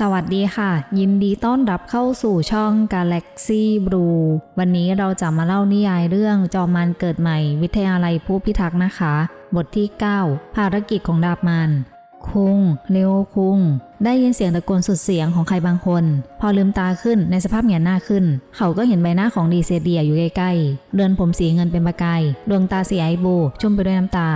สวัสดีค่ะ ยินดีต้อนรับเข้าสู่ช่อง Galaxy Blue วันนี้เราจะมาเล่านิยายเรื่องจอมมันเกิดใหม่ วิทยาลัยผู้พิทักษ์นะคะ บทที่ 9 ภารกิจของดาบมันคุงเลโอคุง ได้ยินเสียงตะโกนสุดเสียงของใครบางคน พอลืมตาขึ้นในสภาพเหงียนหน้าขึ้น เขาก็เห็นใบหน้าของดีเซเดียอยู่ใกล้ๆเรือนผมสีเงินเป็นประกายดวงตาสีไอโบชุ่มไปด้วยน้ำตา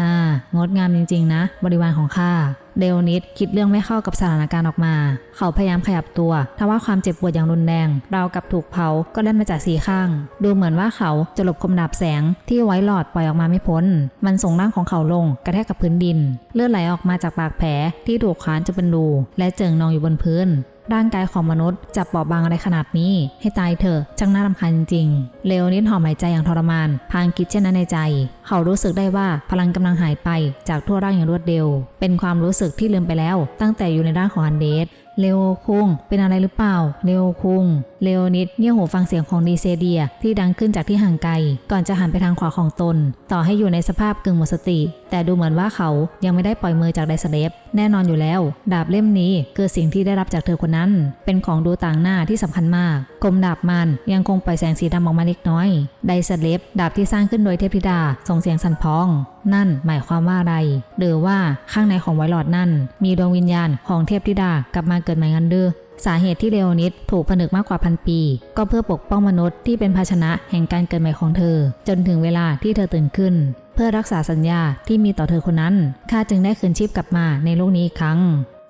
อ่างดงามจริง ๆ นะ บริวารของข้าเดลนิดคิดเรื่องไม่เข้ากับสถานการณ์ออกมา เขาพยายามขยับตัวทว่าความเจ็บปวดอย่างรุนแรง เรากับถูกเผา ก็เล่นมาจากสีข้าง ดูเหมือนว่าเขาจะหลบคมดาบแสงที่ไว้หลอดปล่อยออกมาไม่พ้น มันส่งร่างของเขาลงกระแทกกับพื้นดิน เลือดไหลออกมาจากปากแผลที่ถูกขานจนเป็นรูและเจิ่งนองอยู่บนพื้น ร่างกายของมนุษย์จะเปราะบางอะไรขนาดนี้ ให้ตายเถอะช่างน่ารำคาญจริงๆเลโอนิดหอมหายใจอย่างทรมาน พางคิดเช่นนั้นในใจ เขารู้สึกได้ว่าพลังกำลังหายไปจากทั่วร่างอย่างรวดเร็ว เป็นความรู้สึกที่ลืมไปแล้ว ตั้งแต่อยู่ในร่างของอันเดสเลโอคุงเป็นอะไรหรือเปล่าเลโอคุง เลโอนิดเงี่ยหูฟังเสียงของดีเซเดียที่ดังขึ้นจากที่ห่างไกล ก่อนจะหันไปทางขวาของตน ต่อให้อยู่ในสภาพกึ่งหมดสติ แต่ดูเหมือนว่าเขายังไม่ได้ปล่อยมือจากไดสเลฟแน่นอนอยู่แล้ว ดาบเล่มนี้คือสิ่งที่ได้รับจากเธอคนนั้น เป็นของดูต่างหน้าที่สำคัญมากคมดาบมันยังคงปล่อยแสงสีดำออกมาเล็กน้อย ไดสเลฟดาบที่สร้างขึ้นโดยเทพธิดาส่งเสียงสั่นพ้อง นั่นหมายความว่าอะไร หรือว่าข้างในของไวลอดนั่น มีดวงวิญญาณของเทพธิดากลับมาเกิดใหม่งันเดือ สาเหตุที่เลโอนิดถูกผนึกมากกว่าพันปี ก็เพื่อปกป้องมนุษย์ที่เป็นภาชนะแห่งการเกิดใหม่ของเธอ จนถึงเวลาที่เธอตื่นขึ้น เพื่อรักษาสัญญาที่มีต่อเธอคนนั้นข้าจึงได้คืนชีพกลับมาในโลกนี้อีกครั้ง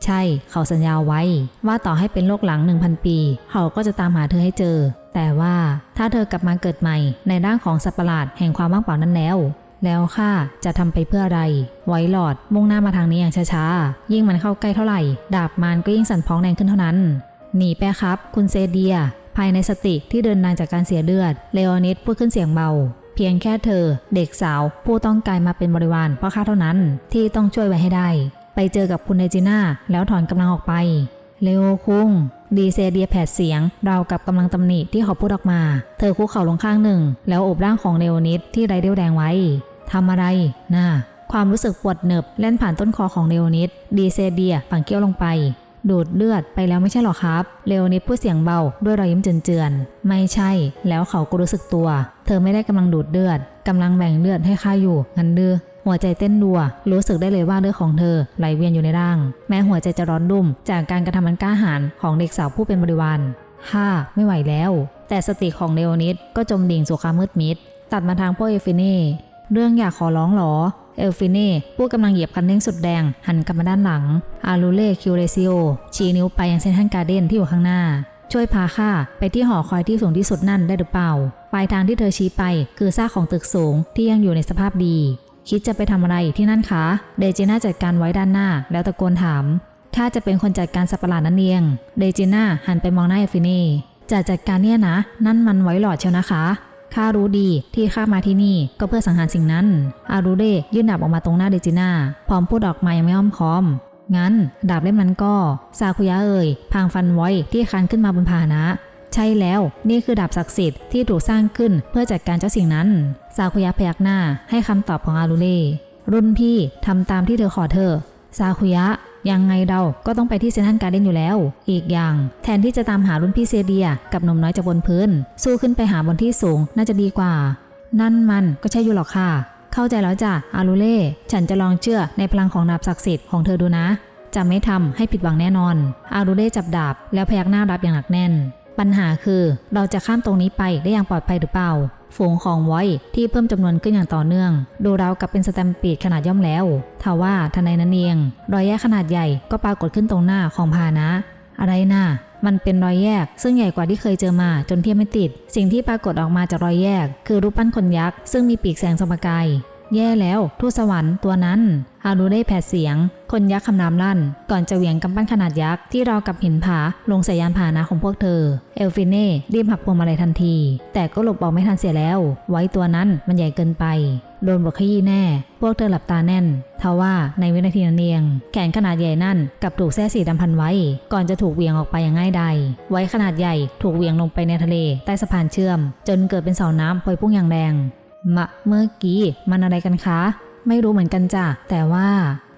ใช่ เขาสัญญาไว้ ว่าต่อให้เป็นโลกหลัง 1,000 ปี เขาก็จะตามหาเธอให้เจอ แต่ว่าถ้าเธอกลับมาเกิดใหม่ในร่างของสัตว์ประหลาดแห่งความว่างเปล่านั้นแล้ว แล้วข้าจะทำไปเพื่ออะไร ไวหลอดมุ่งหน้ามาทางนี้อย่างช้าๆ ยิ่งมันเข้าใกล้เท่าไหร่ ดาบมันก็ยิ่งสั่นพ้องแรงขึ้นเท่านั้น หนีไปครับ คุณเซเดีย ภายในสติที่เดินทางจากการเสียเลือด เลโอนิดพูดขึ้นเสียงเบา เพียงแค่เธอ เด็กสาว ผู้ต้องกลายมาเป็นบริวารเพราะข้าเท่านั้น ที่ต้องช่วยไว้ให้ได้ ไปเจอกับคุณเนจิน่าแล้วถอนกำลังออกไป เลโอคุงดีเซเดียแผดเสียงราวกับกำลังตำหนิที่เขาพูดออกมา เธอคุกเข่าลงข้างหนึ่ง แล้วโอบร่างของเลโอนิดที่ไร้เรี่ยวแรงไว้ ทำอะไรน่ะความรู้สึกปวดเหนบเล่นผ่านต้นคอของเลโอนิดดีเซเดียฝังเกี้ยวลงไป ดูดเลือดไปแล้วไม่ใช่หรอครับ เลโอนิดพูดเสียงเบาด้วยรอยยิ้มเจือนๆไม่ใช่ แล้วเขาก็รู้สึกตัว เธอไม่ได้กำลังดูดเลือดกำลังแบ่งเลือดให้ข้าอยู่งั้นเดือหัวใจเต้นรัว รู้สึกได้เลยว่าเลือดของเธอไหลเวียนอยู่ในร่าง แม้หัวใจจะร้อนรุ่ม จากการกระทำมันกล้าหาญของเด็กสาวผู้เป็นบริวารฮ่าไม่ไหวแล้ว แต่สติของเลโอนิดก็จมดิ่งสู่ความมืดมิด ตัดมาทางพวกเอฟิเน่ เรื่องอยากขอร้องหรอ เอลฟิเน่ผู้กำลังเหยียบคันเร่งสุดแดง หันกลับมาด้านหลัง อารูเล่คิวเรซิโอชี้นิ้วไปยังเซนทันการ์เดนที่อยู่ข้างหน้า ช่วยพาข้าไปที่หอคอยที่สูงที่สุดนั่นได้หรือเปล่า ปลายทางที่เธอชี้ไปคือซากของตึกสูงที่ยังอยู่ในสภาพดี คิดจะไปทำอะไรที่นั่นคะ เดจิน่าจัดการไว้ด้านหน้า แล้วตะโกนถาม ถ้าจะเป็นคนจัดการสัปหลาดนั่นเองเดจิน่าหันไปมองหน้าเอลฟิเน่จะจัดการเนี่ยนะ นั่นมันไว้หลอดเชียวนะคะ ข้ารู้ดีที่ข้ามาที่นี่ก็เพื่อสังหารสิ่งนั้น อารูเดยื่นดาบออกมาตรงหน้าเดจิน่าพร้อมพูดออกมายังไม่อ้อมค้อมงั้น ดาบเล่มนั้นก็ซาคุยะเอ่ยพางฟันไว้ที่คันขึ้นมาบนพาหนะ ใช่แล้วนี่คือดาบศักดิ์สิทธิ์ที่ถูกสร้างขึ้นเพื่อจัดการเจ้าสิ่งนั้นซาคุยะพยักหน้าให้คำตอบของอารูเดรุ่นพี่ทำตามที่เธอขอเธอซาคุยะ ยังไงเราก็ต้องไปที่เซนทันการ์เดนอยู่แล้ว อีกอย่าง แทนที่จะตามหารุ่นพี่เซเดีย กับหนุ่มน้อยจากบนพื้น สู้ขึ้นไปหาบนที่สูงน่าจะดีกว่า นั่นมันก็ใช่อยู่หรอกค่ะ เข้าใจแล้วจ้ะอารูเล่ฉันจะลองเชื่อในพลังของดาบศักดิ์สิทธิ์ของเธอดูนะจะไม่ทำให้ผิดหวังแน่นอน อารูเล่จับดาบแล้วพยักหน้ารับอย่างหนักแน่น ปัญหาคือเราจะข้ามตรงนี้ไปได้อย่างปลอดภัยหรือเปล่า ฝูงของไว้ที่เพิ่มจำนวนขึ้นอย่างต่อเนื่อง ดูราวกับเป็นสแตมปีดขนาดย่อมแล้วทว่าทันใดนั้นเอง รอยแยกขนาดใหญ่ก็ปรากฏขึ้นตรงหน้าของพานะ อะไรน่ะมันเป็นรอยแยก ซึ่งใหญ่กว่าที่เคยเจอมาจนเทียบไม่ติด สิ่งที่ปรากฏออกมาจากรอยแยก คือรูปปั้นคนยักษ์ซึ่งมีปีกแสงสมกาย แย่แล้วทูตสวรรค์ตัวนั้นอารูได้แผดเสียง คนยักษ์คำรามลั่น ก่อนจะเหวี่ยงกำปั้นขนาดยักษ์ที่รากับหินผาลงใส่ยานพาหนะของพวกเธอ เอลฟิเน่รีบหักพวงมาลัยทันที แต่ก็หลบออกไม่ทันเสียแล้ว ไว้ตัวนั้นมันใหญ่เกินไป โดนบทขยี้แน่ พวกเธอหลับตาแน่นทว่าในวินาทีนั้นเองแขนขนาดใหญ่นั่นกับถูกแส้สีดำพันไว้ ก่อนจะถูกเหวี่ยงออกไปอย่างง่ายดายไว้ขนาดใหญ่ถูกเหวี่ยงลงไปในทะเลใต้สะพานเชื่อม จนเกิดเป็นเสาน้ำพลอยพุ่งอย่างแรง มะเมื่อกี้มันอะไรกันคะ ไม่รู้เหมือนกันจ้ะแต่ว่า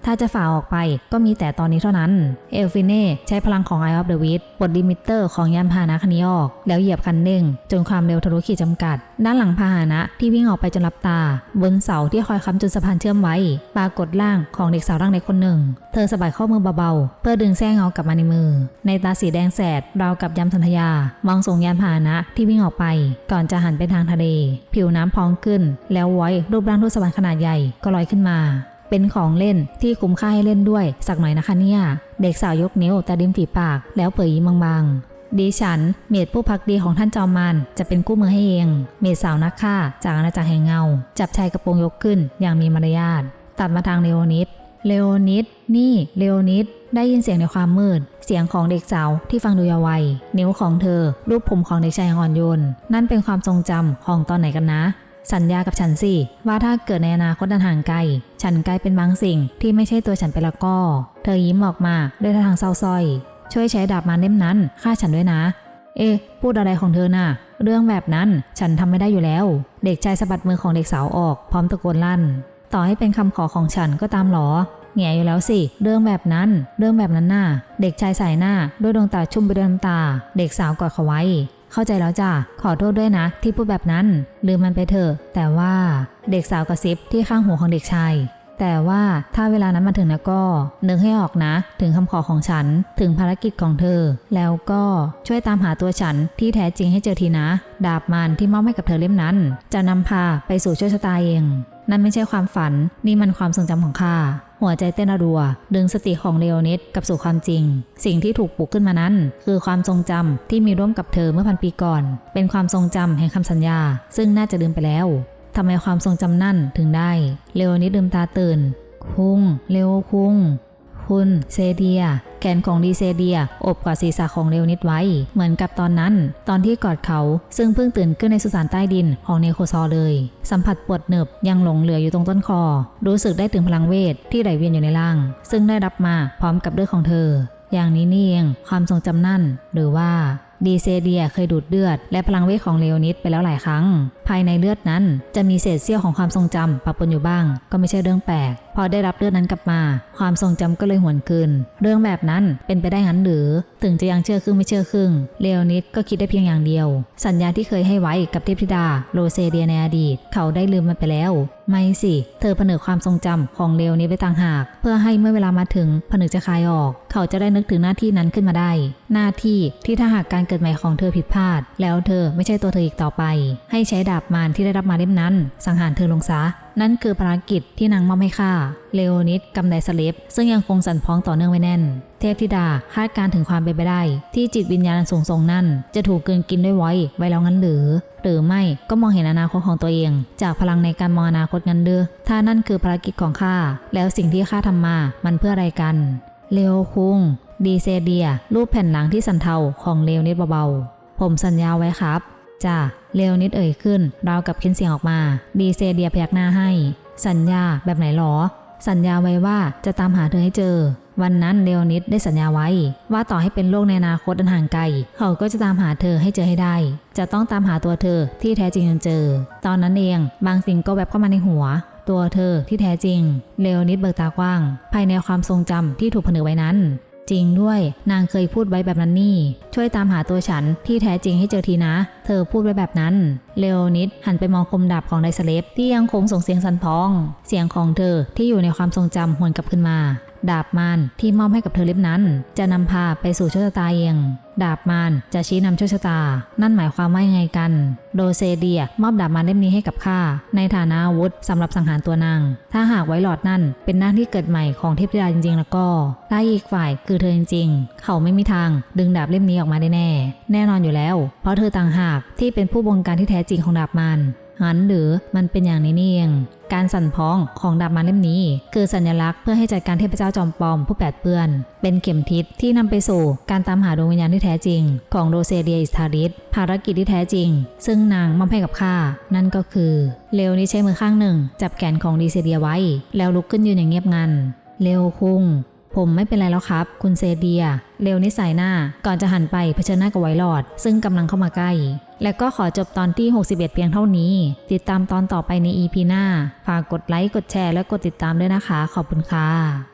ถ้าจะฝ่าออกไปก็มีแต่ตอนนี้เท่านั้น เอลฟิเน่ใช้พลังของ Eye of the w i t ปลดลิมิเตอร์ของยานพาหนะคันนี้ออก แล้วเหยียบคันเร่ง จนความเร็วทะลุขีดจำกัด ด้านหลังพาหนะที่วิ่งออกไปจนลับตา บนเสาที่คอยค้ำจุดสะพานเชื่อมไว้ ปรากฏร่างของเด็กสาวร่างเล็กคนหนึ่ง เธอสะบัดข้อมือเบาๆ เพื่อดึงแส้เงากลับมาในมือ ในตาสีแดงแสดราวกับยำสันทยา มองส่งยานพาหนะที่วิ่งออกไป ก่อนจะหันไปทางทะเล ผิวน้ำพองขึ้น แล้วไว้รูปร่างทุสวรรค์ขนาดใหญ่ก็ลอยขึ้นมา เป็นของเล่นที่คุ้มค่าให้เล่นด้วย สักหน่อยนะคะเนี่ย เด็กสาวยกนิ้วแต่ริมฝีปากแล้วเปิดยิ้มบางๆดิฉัน เมดผู้พักดีของท่านจอมมัน จะเป็นกู้มือให้เอง เมดสาวนักฆ่า จากอาณาจักรแห่งเงา จับชายกระโปรงยกขึ้นอย่างมีมารยาทตัดมาทางเลโอนิดเลโอนิดนี่เลโอนิดได้ยินเสียงในความมืด เสียงของเด็กสาวที่ฟังดูเยาว์วัยนิ้วของเธอ รูปผมของเด็กชายอ่อ่อนโยนนั่นเป็นความทรงจำของตอนไหนกันนะ สัญญากับฉันสิ ว่าถ้าเกิดในอนาคตอันห่างไกล ฉันกลายเป็นบางสิ่งที่ไม่ใช่ตัวฉันไปแล้วก็ เธอยิ้มออกมาด้วยท่าทางเศร้าส้อย ช่วยใช้ดาบมาเล่มนั้นฆ่าฉันด้วยนะ เอ๊ะพูดอะไรของเธอน่ะ เรื่องแบบนั้นฉันทำไม่ได้อยู่แล้ว เด็กชายสะบัดมือของเด็กสาวออกพร้อมตะโกนลั่น ต่อให้เป็นคำขอของฉันก็ตามหรอแง่อยู่แล้วสิ เรื่องแบบนั้น เรื่องแบบนั้นน่ะ เด็กชายสายหน้า ด้วยดวงตาชุ่มไปด้วยน้ำตา เด็กสาวกอดเขาไว้ เข้าใจแล้วจ้ะ ขอโทษด้วยนะ ที่พูดแบบนั้น ลืมมันไปเถอะ แต่ว่าเด็กสาวกระซิบที่ข้างหูของเด็กชาย แต่ว่าถ้าเวลานั้นมาถึงแล้วก็ นึกให้ออกนะ ถึงคำขอของฉัน ถึงภารกิจของเธอ แล้วก็ช่วยตามหาตัวฉันที่แท้จริงให้เจอทีนะ ดาบมันที่มอบให้กับเธอเล่มนั้น จะนำพาไปสู่โชคชะตาเอง นั่นไม่ใช่ความฝัน นี่มันความทรงจำของข้า หัวใจเต้นรัว ดึงสติของเลโอนิดกลับสู่ความจริง สิ่งที่ถูกปลุกขึ้นมานั้น คือความทรงจำที่มีร่วมกับเธอเมื่อพันปีก่อน เป็นความทรงจำแห่งคำสัญญา ซึ่งน่าจะลืมไปแล้วทำไมความทรงจำนั่นถึงได้ เลโอนิดลืมตาตื่น คุงเลโอคุง คุณเซเดีย แขนของดีเซเดียอบกว่าศีรษะของเลโอนิดไว้ เหมือนกับตอนนั้น ตอนที่กอดเขาซึ่งเพิ่งตื่นขึ้นในสุสานใต้ดินของเนโคซอเลย สัมผัสปวดเหนึบยังหลงเหลืออยู่ตรงต้นคอ รู้สึกได้ถึงพลังเวทที่ไหลเวียนอยู่ในร่าง ซึ่งได้รับมาพร้อมกับเลือดของเธอ อย่างนี้นี่เองความทรงจำนั่น หรือว่าดีเซเดียเคยดูดเลือดและพลังเวทของเลโอนิดไปแล้วหลายครั้งภายในเลือดนั้นจะมีเศษเสี้ยวของความทรงจำปะปนอยู่บ้าง ก็ไม่ใช่เรื่องแปลก พอได้รับเลือดนั้นกลับมา ความทรงจำก็เลยหวนคืน เรื่องแบบนั้นเป็นไปได้งั้นหรือ ถึงจะยังเชื่อครึ่งไม่เชื่อครึ่งเลโอนิดก็คิดได้เพียงอย่างเดียว สัญญาที่เคยให้ไว้กับเทพธิดาโรเซเดียในอดีต เขาได้ลืมมันไปแล้ว ไม่สิ เธอผนึกความทรงจำของเลโอนิดไว้ต่างหาก เพื่อให้เมื่อเวลามาถึงผนึกจะคลายออก เขาจะได้นึกถึงหน้าที่นั้นขึ้นมาได้ หน้าที่ที่ถ้าหากการเกิดใหม่ของเธอผิดพลาด แล้วเธอไม่ใช่ตัวเธออีกต่อไป ให้ใช้ดาบมารที่ได้รับมาเล่มนั้น สังหารเธอลงซะนั่นคือภารกิจที่นางมอบให้ข้าเลโอนิดกำไดสลิปซึ่งยังคงสั่นพ้องต่อเนื่องไว้แน่น เทพธิดาคาดการถึงความเป็นไปได้ ที่จิตวิญญาณสูงส่งนั่น จะถูกเกลืนกินด้วยไว้ไว้แล้วงั้นหรือ หรือไม่ก็มองเห็นอนาคตของตัวเอง จากพลังในการมองอนาคตงั้นเด้อถ้านั่นคือภารกิจของข้าแล้วสิ่งที่ข้าทำมามันเพื่ออะไรกันเลโอคุงดีเซเดีย รูปแผ่นหลังที่สันเทาของเลโอนิดเบาๆ ผมสัญญาไว้ครับ จ้าเลโอนิดเอ่ยขึ้นราวกับค้นเสียงออกมา ดีเซเดียพยักหน้าให้ สัญญาแบบไหนหรอ สัญญาไว้ว่าจะตามหาเธอให้เจอ วันนั้นเลโอนิดได้สัญญาไว้ ว่าต่อให้เป็นโลกในอนาคตอันห่างไกลเขาก็จะตามหาเธอให้เจอให้ได้ จะต้องตามหาตัวเธอที่แท้จริงจนเจอ ตอนนั้นเองบางสิ่งก็แวบเข้ามาในหัวตัวเธอที่แท้จริง เลโอนิดเบิกตากว้าง ภายในความทรงจำที่ถูกผนึกไว้นั้น จริงด้วย นางเคยพูดไว้แบบนั้นนี่ ช่วยตามหาตัวฉันที่แท้จริงให้เจอทีนะ เธอพูดไว้แบบนั้น เลโอนิดหันไปมองคมดาบของไดสเลฟที่ยังคงส่งเสียงสั่นพอง เสียงของเธอที่อยู่ในความทรงจำหวนกลับขึ้นมา ดาบมารที่มอบให้กับเธอเล่มนั้น จะนำพาไปสู่โชคชะตาเองดาบมารจะชี้นำโชคชะตา นั่นหมายความว่ายังไงกัน โดเซเดียมอบดาบมารเล่มนี้ให้กับข้าในฐานะอาวุธสำหรับสังหารตัวนาง ถ้าหากไวหลอดนั่นเป็นนางที่เกิดใหม่ของเทพธิดาจริงๆ แล้วก็ถ้าอีกฝ่ายคือเธอจริงๆ เขาไม่มีทางดึงดาบเล่มนี้ออกมาได้แน่ แน่นอนอยู่แล้ว เพราะเธอต่างหากที่เป็นผู้บงการที่แท้จริงของดาบมารันหรือมันเป็นอย่างนี้นี่เอง การสั่นพ้องของดาบมาเล่มนี้ คือสัญลักษณ์เพื่อให้จัดการเทพเจ้าจอมปลอมผู้แปดเปื้อน เป็นเข็มทิศที่นำไปสู่การตามหาดวงวิญญาณที่แท้จริง ของโรเซเดียอิสทาริสภารกิจที่แท้จริง ซึ่งนางมอบให้กับข้านั่นก็คือเลโอนี้ใช้มือข้างหนึ่ง จับแขนของดีเซเดียไว้ แล้วลุกขึ้นยืนอย่างเงียบงันเลโอคุง ผมไม่เป็นไรแล้วครับ คุณเซเดีย เร็วนิสัยหน้า ก่อนจะหันไปเผชิญหน้ากับไวลอด ซึ่งกำลังเข้ามาใกล้ และก็ขอจบตอนที่ 61 เพียงเท่านี้ ติดตามตอนต่อไปใน EP หน้า ฝากกดไลค์ กดแชร์ และกดติดตามด้วยนะคะ ขอบคุณค่ะ